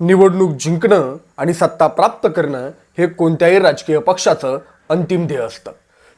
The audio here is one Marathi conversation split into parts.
निवडणूक जिंकणं आणि सत्ता प्राप्त करणं हे कोणत्याही राजकीय पक्षाचं अंतिम ध्येय असतं.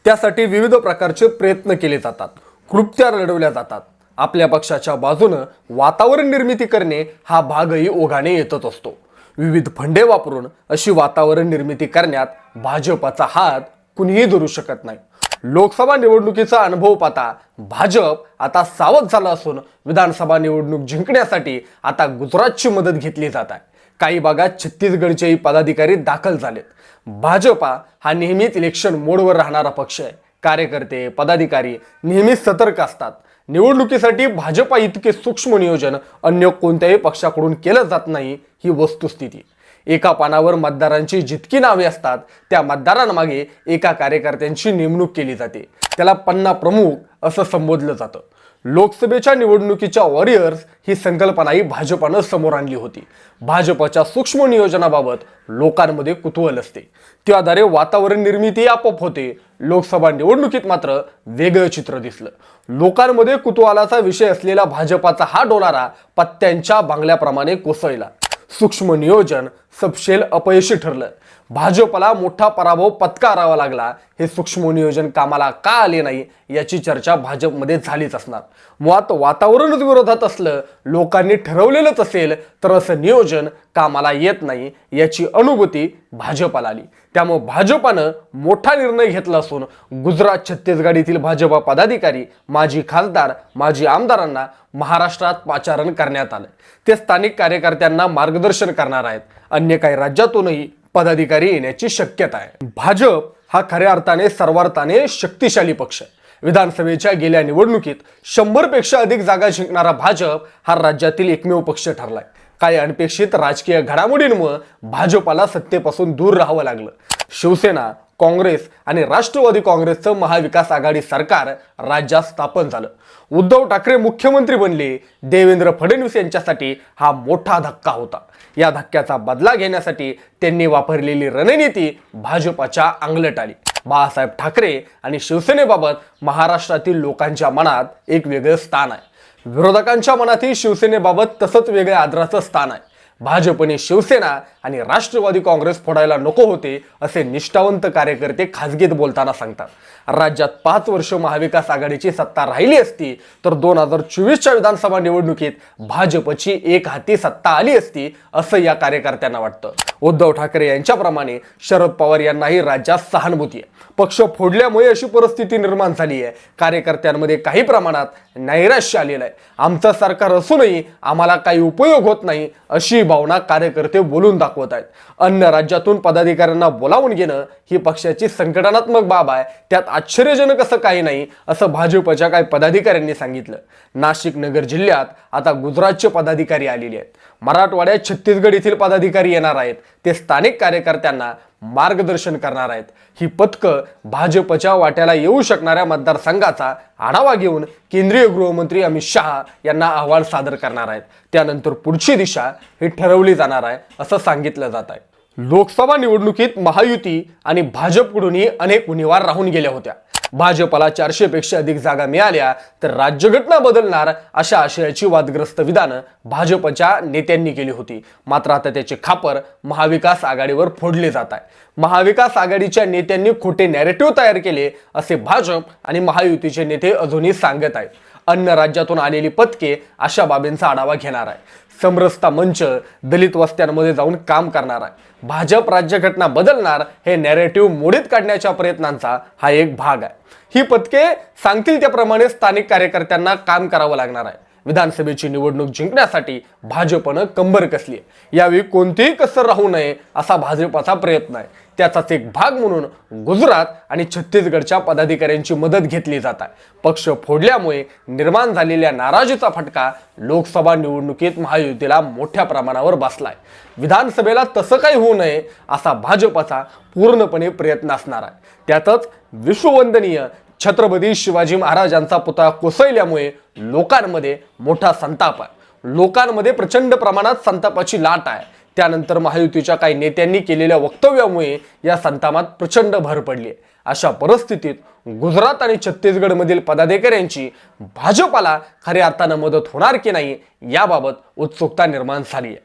त्यासाठी विविध प्रकारचे प्रयत्न केले जातात. कृत्या लढवल्या जातात. आपल्या पक्षाच्या बाजूनं वातावरण निर्मिती करणे हा भागही ओघाने येतच असतो. विविध फंडे वापरून अशी वातावरण निर्मिती करण्यात भाजपाचा हात कुणीही धरू शकत नाही. लोकसभा निवडणुकीचा अनुभव पाहता भाजप आता सावध झाला असून विधानसभा निवडणूक जिंकण्यासाठी आता गुजरातची मदत घेतली जात आहे. काही भागात छत्तीसगडचेही पदाधिकारी दाखल झालेत. भाजपा हा नेहमीच इलेक्शन मोडवर राहणारा पक्ष आहे. कार्यकर्ते पदाधिकारी नेहमीच सतर्क असतात. निवडणुकीसाठी भाजपा इतके सूक्ष्म नियोजन अन्य कोणत्याही पक्षाकडून केलं जात नाही ही वस्तुस्थिती. एका पानावर मतदारांची जितकी नावे असतात त्या मतदारांमागे एका कार्यकर्त्यांची नेमणूक केली जाते. त्याला पन्ना प्रमुख असं संबोधलं जातं. लोकसभेच्या निवडणुकीच्या वॉरियर्स ही संकल्पनाही भाजपानं समोर आणली होती. भाजपच्या सूक्ष्म नियोजनाबाबत लोकांमध्ये कुतूहल असते. त्याद्वारे वातावरण निर्मिती आपोआप होते. लोकसभा निवडणुकीत मात्र वेगळं चित्र दिसलं. लोकांमध्ये कुतूहलाचा विषय असलेला भाजपाचा हा डोलारा पत्त्यांच्या बांगल्याप्रमाणे कोसळला. सूक्ष्म नियोजन सपशेल अपयशी ठरलं. भाजपला मोठा पराभव पत्करावा लागला. हे सूक्ष्म नियोजन कामाला का आले नाही याची चर्चा भाजपमध्ये झालीच असणार. मुळात वातावरणच विरोधात असलं लोकांनी ठरवलेलंच असेल तर असं नियोजन कामाला येत नाही याची अनुभूती भाजपाला आली. त्यामुळे भाजपानं मोठा निर्णय घेतला असून गुजरात छत्तीसगड येथील भाजपा पदाधिकारी माजी खासदार माजी आमदारांना महाराष्ट्रात पाचारण करण्यात आलं. ते स्थानिक कार्यकर्त्यांना मार्ग मार्गदर्शन करणार आहेत. अन्य काही राज्यातूनही पदाधिकारी येण्याची शक्यता आहे. भाजप हा खऱ्या अर्थाने सर्वार्थाने शक्तिशाली पक्ष आहे. विधानसभेच्या गेल्या निवडणुकीत शंभरपेक्षा अधिक जागा जिंकणारा भाजप हा राज्यातील एकमेव पक्ष ठरलाय. काही अनपेक्षित राजकीय घडामोडींमुळे भाजपाला सत्तेपासून दूर राहावं लागलं. शिवसेना काँग्रेस आणि राष्ट्रवादी काँग्रेसचं महाविकास आघाडी सरकार राज्यात स्थापन झालं. उद्धव ठाकरे मुख्यमंत्री बनले देवेंद्र फडणवीस यांच्यासाठी हा मोठा धक्का होता. या धक्क्याचा बदला घेण्यासाठी त्यांनी वापरलेली रणनीती भाजपाच्या अंगलट आली. बाळासाहेब ठाकरे आणि शिवसेनेबाबत महाराष्ट्रातील लोकांच्या मनात एक वेगळं स्थान आहे. विरोधकांच्या मनातही शिवसेनेबाबत तसंच वेगळ्या आदराचं स्थान आहे. भाजपने शिवसेना आणि राष्ट्रवादी काँग्रेस फोडायला नको होते असे निष्ठावंत कार्यकर्ते खासगीत बोलताना सांगतात. राज्यात पाच वर्ष महाविकास आघाडीची सत्ता राहिली असती तर दोन हजार चोवीसच्या विधानसभा निवडणुकीत भाजपची एक हाती सत्ता आली असती असं या कार्यकर्त्यांना वाटतं. उद्धव ठाकरे यांच्याप्रमाणे शरद पवार यांनाही राज्यात सहानुभूती आहे. पक्ष फोडल्यामुळे अशी परिस्थिती निर्माण झाली आहे. कार्यकर्त्यांमध्ये काही प्रमाणात नैराश्य आलेलं आहे. आमचं सरकार असूनही आम्हाला काही उपयोग होत नाही अशी भावना कार्यकर्ते बोलून दाखवत आहेत. अन्य राज्यातून पदाधिकाऱ्यांना बोलावून घेणं ही पक्षाची संघटनात्मक बाब आहे. त्यात आश्चर्यजनक असं काही नाही असं भाजपच्या काही पदाधिकाऱ्यांनी सांगितलं. नाशिक नगर जिल्ह्यात आता गुजरातचे पदाधिकारी आलेले आहेत. मराठवाड्यात छत्तीसगड येथील पदाधिकारी येणार आहेत. ते स्थानिक कार्यकर्त्यांना मार्गदर्शन करणार आहेत. ही पथकं भाजपच्या वाट्याला येऊ शकणाऱ्या मतदारसंघाचा आढावा घेऊन केंद्रीय गृहमंत्री अमित शहा यांना अहवाल सादर करणार आहेत. त्यानंतर पुढची दिशा ही ठरवली जाणार आहे असं सांगितलं जात आहे. लोकसभा निवडणुकीत महायुती आणि भाजपकडूनही अनेक उणीवार राहून गेल्या होत्या. भाजपला चारशे पेक्षा अधिक जागा मिळाल्या तर राज्यघटना बदलणार अशा आशयाची वादग्रस्त विधानं भाजपच्या नेत्यांनी केली होती. मात्र आता त्याचे खापर महाविकास आघाडीवर फोडले जात आहे. महाविकास आघाडीच्या नेत्यांनी खोटे नॅरेटिव्ह तयार केले असे भाजप आणि महायुतीचे नेते अजूनही सांगत आहेत. अन्य राज्यातून आलेली पथके अशा बाबींचा आढावा घेणार आहे. समरसता मंच दलित वस्त्यांमध्ये जाऊन काम करणार आहे. भाजप राज्यघटना बदलणार हे नॅरेटिव्ह मोडीत काढण्याच्या प्रयत्नांचा हा एक भाग आहे. ही पथके सांगतील त्याप्रमाणे स्थानिक कार्यकर्त्यांना काम करावं लागणार आहे. विधानसभेची निवडणूक जिंकण्यासाठी भाजपनं कंबर कसली आहे. यावेळी कोणतीही कसर राहू नये असा भाजपाचा प्रयत्न आहे. त्याचाच एक भाग म्हणून गुजरात आणि छत्तीसगडच्या पदाधिकाऱ्यांची मदत घेतली जात आहे. पक्ष फोडल्यामुळे निर्माण झालेल्या नाराजीचा फटका लोकसभा निवडणुकीत महायुतीला मोठ्या प्रमाणावर बसलाय. विधानसभेला तसं काही होऊ नये असा भाजपचा पूर्णपणे प्रयत्न असणार आहे. त्यातच विश्ववंदनीय छत्रपती शिवाजी महाराजांचा पुतळा कोसळल्यामुळे लोकांमध्ये मोठा संताप आहे. लोकांमध्ये प्रचंड प्रमाणात संतापाची लाट आहे. त्यानंतर महायुतीच्या काही नेत्यांनी केलेल्या वक्तव्यामुळे या संतामात प्रचंड भर पडली आहे. अशा परिस्थितीत गुजरात आणि छत्तीसगडमधील पदाधिकाऱ्यांची भाजपाला खऱ्या अर्थानं मदत होणार की नाही याबाबत उत्सुकता निर्माण झाली आहे.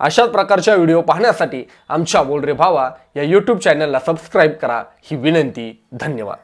अशाच प्रकारच्या व्हिडिओ पाहण्यासाठी आमच्या बोलरे भावा या यूट्यूब चॅनलला सबस्क्राईब करा. ही विनंती धन्यवाद.